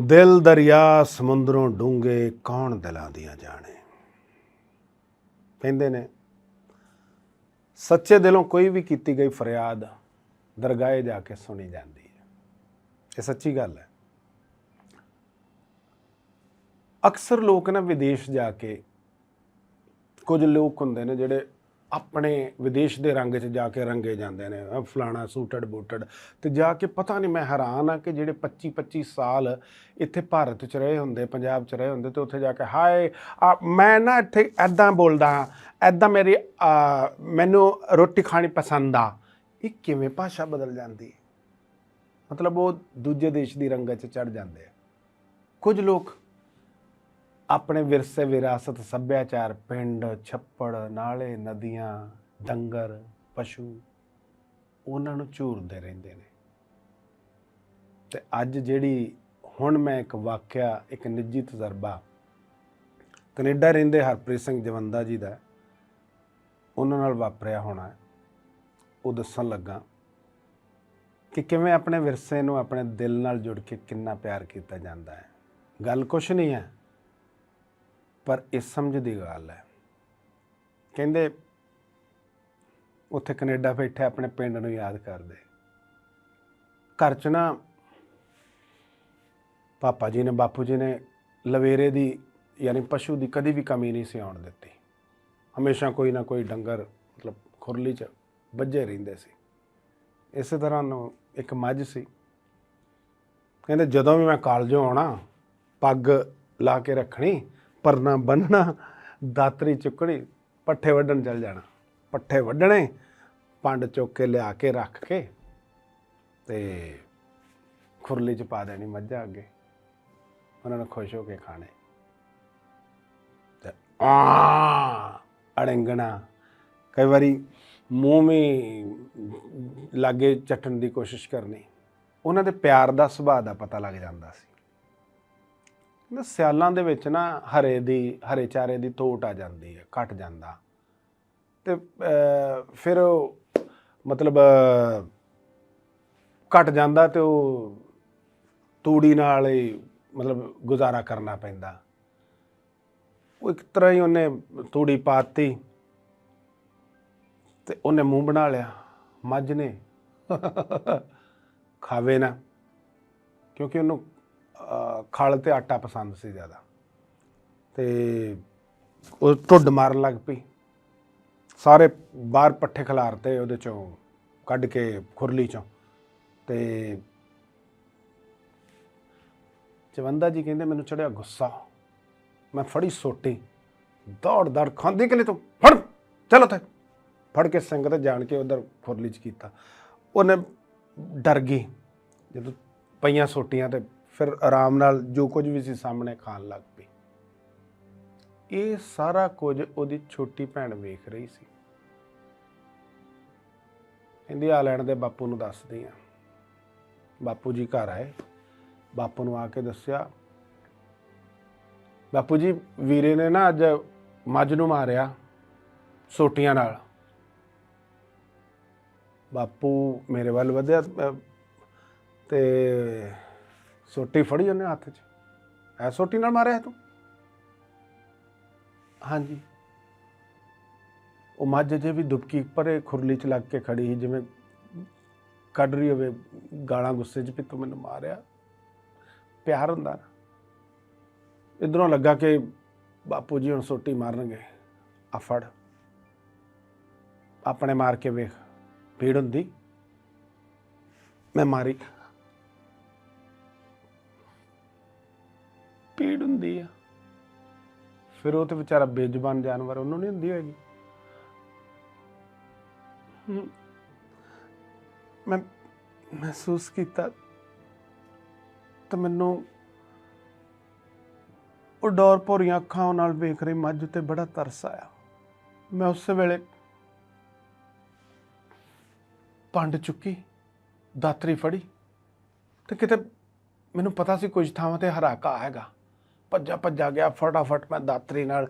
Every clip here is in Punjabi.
ਦਿਲ ਦਰਿਆ ਸਮੁੰਦਰੋਂ ਡੂੰਘੇ ਕੌਣ ਦਿਲਾਂ ਦੀਆਂ ਜਾਣੇ? ਕਹਿੰਦੇ ਨੇ, ਸੱਚੇ ਦਿਲੋਂ ਕੋਈ ਵੀ ਕੀਤੀ ਗਈ ਫਰਿਆਦ ਦਰਗਾਹੇ ਜਾ ਕੇ ਸੁਣੀ ਜਾਂਦੀ ਹੈ। ਇਹ ਸੱਚੀ ਗੱਲ ਹੈ। ਅਕਸਰ ਲੋਕ ਨਾ ਵਿਦੇਸ਼ ਜਾ ਕੇ ਕੁਝ ਲੋਕ ਹੁੰਦੇ ਨੇ ਜਿਹੜੇ ਆਪਣੇ ਵਿਦੇਸ਼ ਦੇ ਰੰਗ 'ਚ ਜਾ ਕੇ ਰੰਗੇ ਜਾਂਦੇ ਨੇ ਅਹ ਫਲਾਣਾ ਸੂਟਡ ਬੂਟਡ ਤੇ ਜਾ ਕੇ ਪਤਾ ਨਹੀਂ ਮੈਂ ਹੈਰਾਨ ਆ ਕਿ ਜਿਹੜੇ 25 25 ਸਾਲ ਇੱਥੇ ਭਾਰਤ 'ਚ ਰਹੇ ਹੁੰਦੇ ਪੰਜਾਬ 'ਚ ਰਹੇ ਹੁੰਦੇ ਤੇ ਉੱਥੇ ਜਾ ਕੇ ਹਾਏ ਆ, ਮੈਂ ਨਾ ਇੱਥੇ ਐਦਾਂ ਬੋਲਦਾ ਐਦਾਂ ਮੇਰੀ ਆ, ਮੈਨੂੰ ਰੋਟੀ ਖਾਣੀ ਪਸੰਦ ਆ। ਇਹ ਕਿਵੇਂ ਭਾਸ਼ਾ ਬਦਲ ਜਾਂਦੀ? ਹੈ ਮਤਲਬ ਉਹ ਦੂਜੇ ਦੇਸ਼ ਦੀ ਰੰਗਤ 'ਚ ਚੜ ਜਾਂਦੇ ਆ। ਕੁਝ ਲੋਕ ਆਪਣੇ ਵਿਰਸੇ ਵਿਰਾਸਤ, ਸੱਭਿਆਚਾਰ, ਪਿੰਡ, ਛੱਪੜ, ਨਾਲੇ, ਨਦੀਆਂ, ਡੰਗਰ, ਪਸ਼ੂ, ਉਹਨਾਂ ਨੂੰ ਝੂਰਦੇ ਰਹਿੰਦੇ ਨੇ। ਤੇ ਅੱਜ ਜਿਹੜੀ ਹੁਣ ਮੈਂ ਇੱਕ ਵਾਕਿਆ, ਇੱਕ ਨਿੱਜੀ ਤਜਰਬਾ, ਕੈਨੇਡਾ ਰਹਿੰਦੇ ਹਰਪ੍ਰੀਤ ਸਿੰਘ ਜਵੰਦਾ ਜੀ ਦਾ, ਉਹਨਾਂ ਨਾਲ ਵਾਪਰਿਆ ਹੋਣਾ ਉਹ ਦੱਸਣ ਲੱਗਾ ਕਿ ਕਿਵੇਂ ਆਪਣੇ ਵਿਰਸੇ ਨੂੰ ਆਪਣੇ ਦਿਲ ਨਾਲ ਜੁੜ ਕੇ ਕਿੰਨਾ ਪਿਆਰ ਕੀਤਾ ਜਾਂਦਾ ਹੈ। ਗੱਲ ਕੁਛ ਨਹੀਂ ਹੈ। ਪਰ ਇਸ ਸਮਝ ਦੀ ਗੱਲ ਹੈ। ਕਹਿੰਦੇ, ਉੱਥੇ ਕੈਨੇਡਾ ਬੈਠੇ ਆਪਣੇ ਪਿੰਡ ਨੂੰ ਯਾਦ ਕਰਦੇ। ਘਰ 'ਚ ਨਾ ਪਾਪਾ ਜੀ ਨੇ, ਬਾਪੂ ਜੀ ਨੇ ਲਵੇਰੇ ਦੀ, ਯਾਨੀ ਪਸ਼ੂ ਦੀ ਕਦੀ ਵੀ ਕਮੀ ਨਹੀਂ ਸੀ ਆਉਣ ਦਿੱਤੀ। ਹਮੇਸ਼ਾ ਕੋਈ ਨਾ ਕੋਈ ਡੰਗਰ, ਮਤਲਬ ਖੁਰਲੀ 'ਚ ਵੱਜੇ ਰਹਿੰਦੇ ਸੀ। ਇਸੇ ਤਰ੍ਹਾਂ ਨੂੰ ਇੱਕ ਮੱਝ ਸੀ। ਕਹਿੰਦੇ, ਜਦੋਂ ਵੀ ਮੈਂ ਕਾਲਜੋਂ ਆਉਣਾ, ਪੱਗ ਲਾ ਕੇ ਰੱਖਣੀ ਪਰਨਾ ਬੰਨਣਾ, ਦਾਤਰੀ ਚੁੱਕਣੀ, ਪੱਠੇ ਵੱਢਣ ਚੱਲ ਜਾਣਾ। ਪੱਠੇ ਵੱਢਣੇ, ਪੰਡ ਚੁੱਕ ਕੇ ਲਿਆ ਕੇ ਰੱਖ ਕੇ ਤੇ ਖੁਰਲੀ 'ਚ ਪਾ ਦੇਣੀ ਮੱਝਾਂ ਅੱਗੇ। ਉਹਨਾਂ ਨੂੰ ਖੁਸ਼ ਹੋ ਕੇ ਖਾਣੇ। ਤੇ ਆ ਅੜੰਗਣਾ। ਕਈ ਵਾਰੀ ਮੂੰਹ ਵੀ ਲਾਗੇ ਚੱਟਣ ਦੀ ਕੋਸ਼ਿਸ਼ ਕਰਨੀ। ਉਹਨਾਂ ਦੇ ਪਿਆਰ ਦਾ ਸੁਭਾਅ ਦਾ ਪਤਾ ਲੱਗ ਜਾਂਦਾ ਸੀ। ਨਾ ਸਿਆਲਾਂ ਦੇ ਵਿੱਚ ਨਾ ਹਰੇ ਦੀ ਹਰੇ ਚਾਰੇ ਦੀ ਤੋਟ ਆ ਜਾਂਦੀ ਹੈ ਘਟ ਜਾਂਦਾ। ਤੇ ਫਿਰ ਮਤਲਬ ਅਹ, ਘਟ ਜਾਂਦਾ ਤੇ ਉਹ ਤੂੜੀ ਨਾਲ ਹੀ ਮਤਲਬ ਗੁਜ਼ਾਰਾ ਕਰਨਾ ਪੈਂਦਾ। ਉਹ ਇੱਕ ਤਰ੍ਹਾਂ ਹੀ ਉਹਨੇ ਤੂੜੀ ਪਾਤੀ ਤੇ ਉਹਨੇ ਮੂੰਹ ਬਣਾ ਲਿਆ ਮੱਝ ਨੇ। ਖਾਵੇ ਨਾ ਕਿਉਂਕਿ ਉਹਨੂੰ ਖਲ ਤੇ ਆਟਾ ਪਸੰਦ ਸੀ ਜ਼ਿਆਦਾ। ਤੇ ਉਹ ਢੁੱਡ ਮਾਰਨ ਲੱਗ ਪਈ। ਸਾਰੇ ਬਾਹਰ ਪੱਠੇ ਖਿਲਾਰਤੇ ਉਹਦੇ ਚੋਂ ਕੱਢ ਕੇ ਖੁਰਲੀ ਚੋਂ। ਤੇ ਜਵੰਦਾ ਜੀ ਕਹਿੰਦੇ, ਮੈਨੂੰ ਚੜਿਆ ਗੁੱਸਾ। ਮੈਂ ਫੜੀ ਸੋਟੀ। ਦੌੜ ਦੌੜ ਖਾਂਦੀ ਕਿ ਨਹੀਂ ਤੂੰ? ਫੜ! ਚੱਲ ਉੱਥੇ। ਫੜ ਕੇ ਸੰਗਤ ਜਾਣ ਕੇ ਉਧਰ ਖੁਰਲੀ ਚ ਕੀਤਾ। ਉਹਨੇ ਡਰ ਗਈ। ਜਦੋਂ ਪਈਆਂ ਸੋਟੀਆਂ ਤੇ ਫਿਰ ਆਰਾਮ ਨਾਲ ਜੋ ਕੁਝ ਵੀ ਸੀ ਸਾਹਮਣੇ ਖਾਣ ਲੱਗ ਪਈ। ਇਹ ਸਾਰਾ ਕੁਝ ਉਹਦੀ ਛੋਟੀ ਭੈਣ ਵੇਖ ਰਹੀ ਸੀ। ਕਹਿੰਦੀ ਆ ਲੈਣ ਦੇ ਬਾਪੂ ਨੂੰ ਦੱਸਦੀ ਆ। ਬਾਪੂ ਜੀ ਘਰ ਆਏ। ਬਾਪੂ ਨੂੰ ਆ ਕੇ ਦੱਸਿਆ ਬਾਪੂ ਜੀ ਵੀਰੇ ਨੇ ਨਾ ਅੱਜ ਮੱਝ ਨੂੰ ਮਾਰਿਆ ਸੋਟੀਆਂ ਨਾਲ। ਬਾਪੂ ਮੇਰੇ ਵੱਲ ਵਧਿਆ ਅਹ, ਤੇ ਸੋਟੀ ਫੜੀ ਉਹਨੇ ਹੱਥ 'ਚ। ਐ ਸੋਟੀ ਨਾਲ ਮਾਰਿਆ ਤੂੰ? ਹਾਂਜੀ। ਉਹ ਮੱਝ ਜੇ ਵੀ ਦੁਬਕੀ ਪਰੇ ਖੁਰਲੀ 'ਚ ਲੱਗ ਕੇ ਖੜੀ ਸੀ ਜਿਵੇਂ ਕੱਢ ਰਹੀ ਹੋਵੇ ਗਾਲਾਂ ਗੁੱਸੇ 'ਚ ਵੀ ਤੂੰ ਮੈਨੂੰ ਮਾਰਿਆ। ਪਿਆਰ ਹੁੰਦਾ ਨਾ। ਇਧਰੋਂ ਲੱਗਾ ਕਿ ਬਾਪੂ ਜੀ ਹੁਣ ਸੋਟੀ ਮਾਰਨਗੇ। ਆ ਫੜ। ਆਪਣੇ ਮਾਰ ਕੇ ਵੇਖ। ਭੀੜ ਹੁੰਦੀ। ਮੈਂ ਮਾਰੀ। ਫਿਰ ਉਹ ਤੇ ਵਿਚਾਰਾ ਬੇਜ਼ੁਬਾਨ ਜਾਨਵਰ, ਉਹਨੂੰ ਨਹੀਂ ਹੁੰਦੀ ਹੋਏਗੀ ਮੈਂ ਮਹਿਸੂਸ ਕੀਤਾ ਤਾਂ ਮੈਨੂੰ ਉਹ ਡੋਰ ਭੋਰੀਆਂ ਅੱਖਾਂ ਨਾਲ ਵੇਖ ਰਹੀ ਮੱਝ ਉੱਤੇ ਬੜਾ ਤਰਸ ਆਇਆ। ਮੈਂ ਉਸ ਵੇਲੇ ਪੰਡ ਚੁੱਕੀ, ਦਾਤਰੀ ਫੜੀ ਤੇ ਕਿਤੇ ਮੈਨੂੰ ਪਤਾ ਸੀ ਕੁਝ ਥਾਵਾਂ ਤੇ ਹਰਾਕਾ ਹੈਗਾ। ਭੱਜਾ ਭੱਜਾ ਗਿਆ, ਫਟਾਫਟ ਮੈਂ ਦਾਤਰੀ ਨਾਲ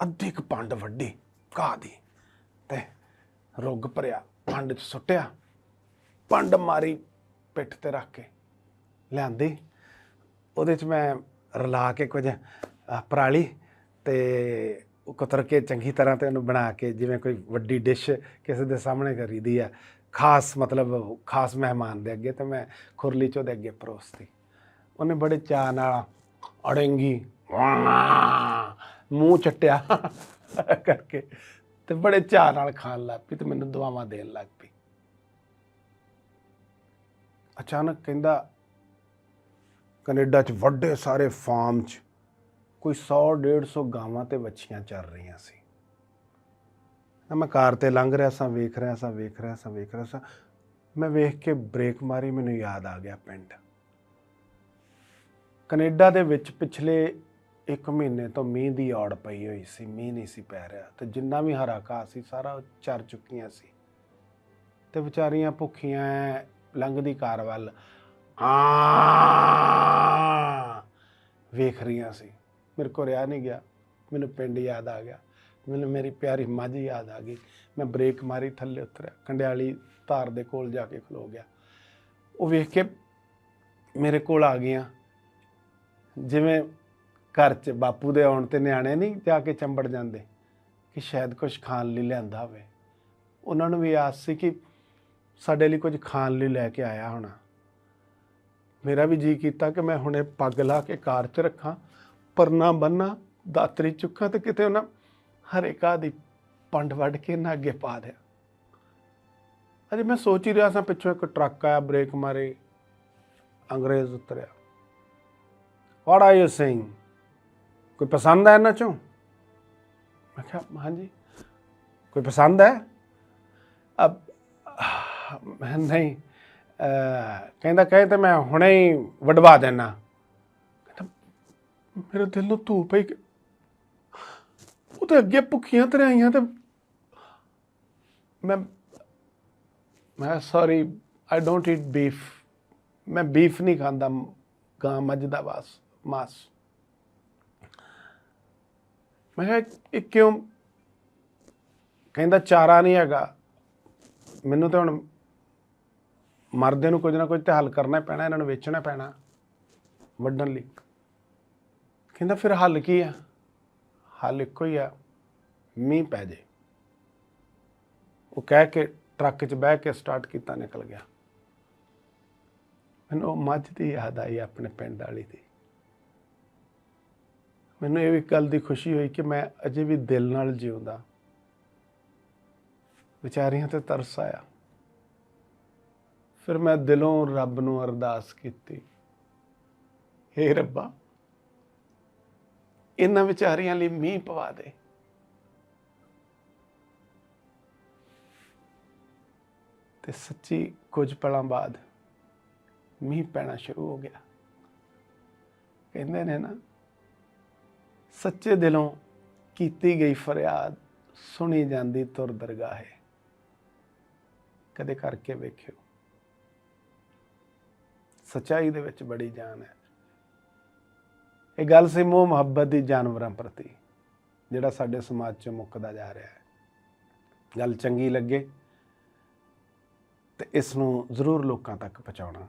ਅੱਧੀ ਕੁ ਪੰਡ ਵੱਡੀ ਘਾਹ ਦੀ ਤੇ ਰੁੱਗ ਭਰਿਆ, ਪੰਡ ਚ ਸੁੱਟਿਆ, ਪੰਡ ਮਾਰੀ ਪਿੱਠ ਤੇ ਰੱਖ ਕੇ ਲਿਆਂਦੀ। ਉਹਦੇ ਚ ਮੈਂ ਰਲਾ ਕੇ ਕੁਝ ਪਰਾਲੀ ਤੇ ਕੁਤਰ ਕੇ ਚੰਗੀ ਤਰ੍ਹਾਂ ਤੇ ਉਹਨੂੰ ਬਣਾ ਕੇ ਜਿਵੇਂ ਕੋਈ ਵੱਡੀ ਡਿਸ਼ ਕਿਸੇ ਦੇ ਸਾਹਮਣੇ ਕਰੀਦੀ ਆ, ਖਾਸ ਮਤਲਬ ਖਾਸ ਮਹਿਮਾਨ ਦੇ ਅੱਗੇ ਤੇ ਮੈਂ ਖੁਰਲੀ ਚ ਉਹਦੇ ਅੱਗੇ ਪਰੋਸਤੀ। ਉਹਨੇ ਬੜੇ ਚਾਅ ਨਾਲ ਅੜੇਂਗੀ। ਮੂੰਹ ਚਟਿਆ ਕਰਕੇ ਤੇ ਬੜੇ ਚਾਅ ਨਾਲ ਖਾਣ ਲੱਗ ਪਈ ਤੇ ਮੈਨੂੰ ਦੁਆਵਾਂ ਦੇਣ ਲੱਗ ਪਈ। ਅਚਾਨਕ ਕਹਿੰਦਾ, ਕੈਨੇਡਾ 'ਚ ਵੱਡੇ ਸਾਰੇ ਫਾਰਮ 'ਚ ਕੋਈ 100 150 ਗਾਵਾਂ ਤੇ ਵੱਛੀਆਂ ਚੱਲ ਰਹੀਆਂ ਸੀ। ਮੈਂ ਕਾਰ ਤੇ ਲੰਘ ਰਿਹਾ ਸਾਂ, ਵੇਖ ਰਿਹਾ ਸਾਂ, ਵੇਖ ਰਿਹਾ ਸਾਂ, ਵੇਖ ਰਿਹਾ ਸਾਂ। ਮੈਂ ਵੇਖ ਕੇ ਬ੍ਰੇਕ ਮਾਰੀ, ਮੈਨੂੰ ਯਾਦ ਆ ਗਿਆ ਪਿੰਡ। ਕੈਨੇਡਾ ਦੇ ਵਿੱਚ ਪਿਛਲੇ 1 ਮਹੀਨੇ ਤੋਂ ਮੀਂਹ ਦੀ ਔੜ ਪਈ ਹੋਈ ਸੀ, ਮੀਂਹ ਨਹੀਂ ਸੀ ਪੈ ਰਿਹਾ ਤੇ ਜਿੰਨਾ ਵੀ ਹਰਾ ਘਾਹ ਸੀ, ਸਾਰਾ ਚਰ ਚੁੱਕੀਆਂ ਸੀ। ਤੇ ਵਿਚਾਰੀਆਂ ਭੁੱਖੀਆਂ ਲੰਘਦੀ ਕਾਰ ਵੱਲ ਆ ਵੇਖ ਰਹੀਆਂ ਸੀ। ਮੇਰੇ ਕੋ ਰਿਆ ਨਹੀਂ ਗਿਆ, ਮੈਨੂੰ ਪਿੰਡ ਯਾਦ ਆ ਗਿਆ, ਮੈਨੂੰ ਮੇਰੀ ਪਿਆਰੀ ਮੱਝ ਯਾਦ ਆ ਗਈ। ਮੈਂ ਬ੍ਰੇਕ ਮਾਰੀ, ਥੱਲੇ ਉਤਰਿਆ, ਕੰਡਿਆਲੀ ਧਾਰ ਦੇ ਕੋਲ ਜਾ ਕੇ ਖਲੋ ਗਿਆ। ਉਹ ਵੇਖ ਕੇ ਮੇਰੇ ਕੋਲ ਆ ਗਈਆਂ। ਜਿਵੇਂ ਘਰ 'ਚ ਬਾਪੂ ਦੇ ਆਉਣ ਤੇ ਨਿਆਣੇ ਨਹੀਂ ਜਾ ਕੇ ਚੰਬੜ ਜਾਂਦੇ, ਕਿ ਸ਼ਾਇਦ ਕੁਝ ਖਾਣ ਲਈ ਲਿਆਂਦਾ ਹੋਵੇ। ਉਹਨਾਂ ਨੂੰ ਵੀ ਆਸ ਸੀ ਕਿ ਸਾਡੇ ਲਈ ਕੁਝ ਖਾਣ ਲਈ ਲੈ ਕੇ ਆਇਆ ਹੋਣਾ। ਮੇਰਾ ਵੀ ਜੀ ਕੀਤਾ ਕਿ ਮੈਂ ਹੁਣੇ ਪੱਗ ਲਾ ਕੇ ਕਾਰ 'ਚ ਰੱਖਾਂ, ਪਰਨਾ ਬੰਨਾ ਦਾਤਰੀ ਚੁੱਕਾਂ ਤੇ ਕਿਤੇ ਉਹਨਾਂ ਹਰੇਕਾ ਦੀ ਪੰਡ ਵੱਢ ਕੇ ਨਾ ਅੱਗੇ ਪਾ ਦਿਆ। ਅਜੇ ਮੈਂ ਸੋਚ ਹੀ ਰਿਹਾ ਸਾਂ ਪਿੱਛੋਂ ਇੱਕ ਟਰੱਕ ਆਇਆ, ਬ੍ਰੇਕ ਮਾਰੇ, ਅੰਗਰੇਜ਼ ਉਤਰਿਆ। ਵਾਟ ਆਰ ਯੂ ਸੇਇੰਗ ਕੋਈ ਪਸੰਦ ਹੈ ਇਹਨਾਂ ਚੋਂ? ਮੈਂ ਕਿਹਾ ਹਾਂਜੀ ਕੋਈ ਪਸੰਦ ਹੈ? ਅਬ ਮੈਂ ਨਹੀਂ। ਅਹ, ਕਹਿੰਦਾ ਕਹੇ ਤੇ ਮੈਂ ਹੁਣੇ ਹੀ ਵਡਵਾ ਦੇਣਾ। ਮੇਰੇ ਦਿਲ ਨੂੰ ਧੂਪ ਪਈ ਉਹ ਤੇ ਅੱਗੇ ਭੁੱਖੀਆਂ ਤੇ ਆਈਆਂ ਤੇ ਮੈਂ ਮੈਂ sorry I don't eat beef ਮੈਂ ਬੀਫ ਨਹੀਂ ਖਾਂਦਾ ਗਾਂ ਮੱਝ ਦਾ ਬਸ ਮਾਸ ਮੈਂ ਕਿਹਾ ਇਹ ਕਿਉਂ ਕਹਿੰਦਾ ਚਾਰਾ ਨਹੀਂ ਹੈਗਾ। ਮੈਨੂੰ ਤਾਂ ਹੁਣ ਮਰਦੇ ਨੂੰ ਕੁਝ ਨਾ ਕੁਝ ਤੇ ਹੱਲ ਕਰਨਾ ਪੈਣਾ, ਇਹਨਾਂ ਨੂੰ ਵੇਚਣਾ ਪੈਣਾ, ਵੱਢਣ ਲਈ। ਕਹਿੰਦਾ ਫਿਰ ਹੱਲ ਕੀ ਆ? ਹੱਲ ਇੱਕੋ ਹੀ ਆ, ਮੀਂਹ ਪੈ ਜੇ। ਉਹ ਕਹਿ ਕੇ ਟਰੱਕ 'ਚ ਬਹਿ ਕੇ ਸਟਾਰਟ ਕੀਤਾ, ਨਿਕਲ ਗਿਆ। ਮੈਨੂੰ ਉਹ ਮੱਝ ਦੀ ਯਾਦ ਆਈ ਆਪਣੇ ਪਿੰਡ ਵਾਲੀ ਦੀ। ਮੈਨੂੰ ਇਹ ਵੀ ਗੱਲ ਦੀ ਖੁਸ਼ੀ ਹੋਈ ਕਿ ਮੈਂ ਅਜੇ ਵੀ ਦਿਲ ਨਾਲ ਜਿਉਂਦਾ। ਵਿਚਾਰੀਆਂ ਤੇ ਤਰਸ ਆਇਆ। ਫਿਰ ਮੈਂ ਦਿਲੋਂ ਰੱਬ ਨੂੰ ਅਰਦਾਸ ਕੀਤੀ। ਹੇ ਰੱਬਾ, ਇਹਨਾਂ ਵਿਚਾਰੀਆਂ ਲਈ ਮੀਂਹ ਪਵਾ ਦੇ। ਤੇ ਸੱਚੀ ਕੁਝ ਪਲਾਂ ਬਾਅਦ ਮੀਂਹ ਪੈਣਾ ਸ਼ੁਰੂ ਹੋ ਗਿਆ। ਕਹਿੰਦੇ ਨੇ ਨਾ ਸੱਚੇ ਦਿਲੋਂ ਕੀਤੀ ਗਈ ਫਰਿਆਦ ਸੁਣੀ ਜਾਂਦੀ ਤੁਰ ਦਰਗਾਹੇ। ਕਦੇ ਕਰਕੇ ਵੇਖਿਓ। ਸਚਾਈ ਦੇ ਵਿੱਚ ਬੜੀ ਜਾਨ ਹੈ। ਇਹ ਗੱਲ ਸੀ ਮੋਹ ਮੁਹੱਬਤ ਦੀ ਜਾਨਵਰਾਂ ਪ੍ਰਤੀ, ਜਿਹੜਾ ਸਾਡੇ ਸਮਾਜ 'ਚ ਮੁੱਕਦਾ ਜਾ ਰਿਹਾ ਹੈ। ਗੱਲ ਚੰਗੀ ਲੱਗੇ ਤੇ ਇਸ ਨੂੰ ਜ਼ਰੂਰ ਲੋਕਾਂ ਤੱਕ ਪਹੁੰਚਾਉਣਾ।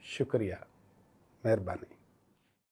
ਸ਼ੁਕਰੀਆ, ਮਿਹਰਬਾਨੀ।